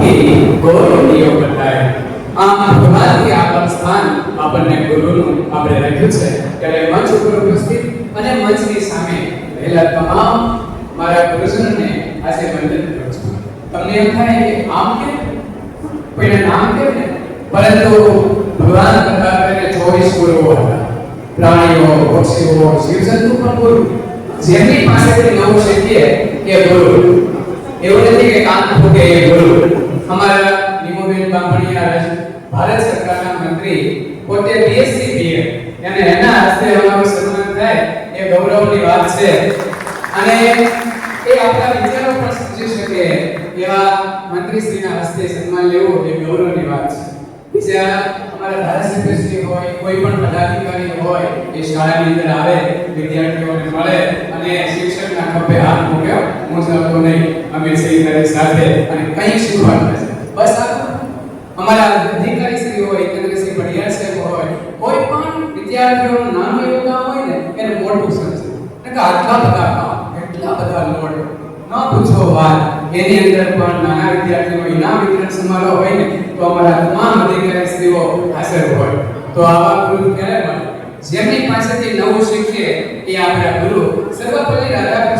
અભી ગૌરવનીય બતાય આમ ભગવાનથી આગળ સ્થાન આપણને ગુરુનું આપણે રાખ્યું છે ત્યારે મંચ ઉપર ઉપસ્થિત અને મંચની સામે રહેલા તમામ મારા ગુરુજનોને આજે વંદન કરું છું તમને એમ થાય કે આમ કેમ કોઈના નામ કેમ ને પરંતુ ભગવાન કથા કરીને ચોવીસ ગુરુઓ હતા પ્રાણીઓ પક્ષીઓ જીવજંતુ પણ ગુરુ જેમની પાસેથી નવું શીખીએ એ ગુરુ એવું નથી કે કાન ફૂટે એ ગુરુ અમારા બામણિયા રાજ ભારત સરકારના મંત્રી પોતે બીએસસી બીએડ અને એના હસ્તે અમારું સન્માન થાય એ ગૌરવની વાત છે. અને એ આપણા વિચારો પણ સમજી શકે એવા મંત્રીશ્રીના હસ્તે સન્માન લેવું એ ગૌરવની વાત છે. બીજા અમારા ધારાસભ્યશ્રી હોય, કોઈ પણ પદાધિકારી હોય, એ શાળાની અંદર આવે, વિદ્યાર્થીઓને મળે અને શિક્ષકના ખભે હાથ મૂક્યો હું જતો નહીં અમે કરી સાથે અને કંઈક શીખવાનું છે બસ આ અમારા અધિકારી શ્રી હોય કેન્દ્રશ્રી પડિયાર સાહેબ હોય, કોઈ પણ વિદ્યાર્થીઓનું નામ એવું કામ હોય ને, એને મોટું સમજે. કે આટલા બધા કામ, એટલા બધા લોડ. ન પૂછો વાત. એની અંદર પણ નાના વિદ્યાર્થીઓ, ઇનામ વિતરણ સમારોહ હોય ને, તો અમારા તમામ અધિકારી શ્રીઓ હાજર હોય. તો આવા ગુરુ ક્યારે મળે જેમની પાસેથી નવું શીખીએ, એ આપણા ગુરુ. સર્વપલ્લી રાધાકૃષ્ણ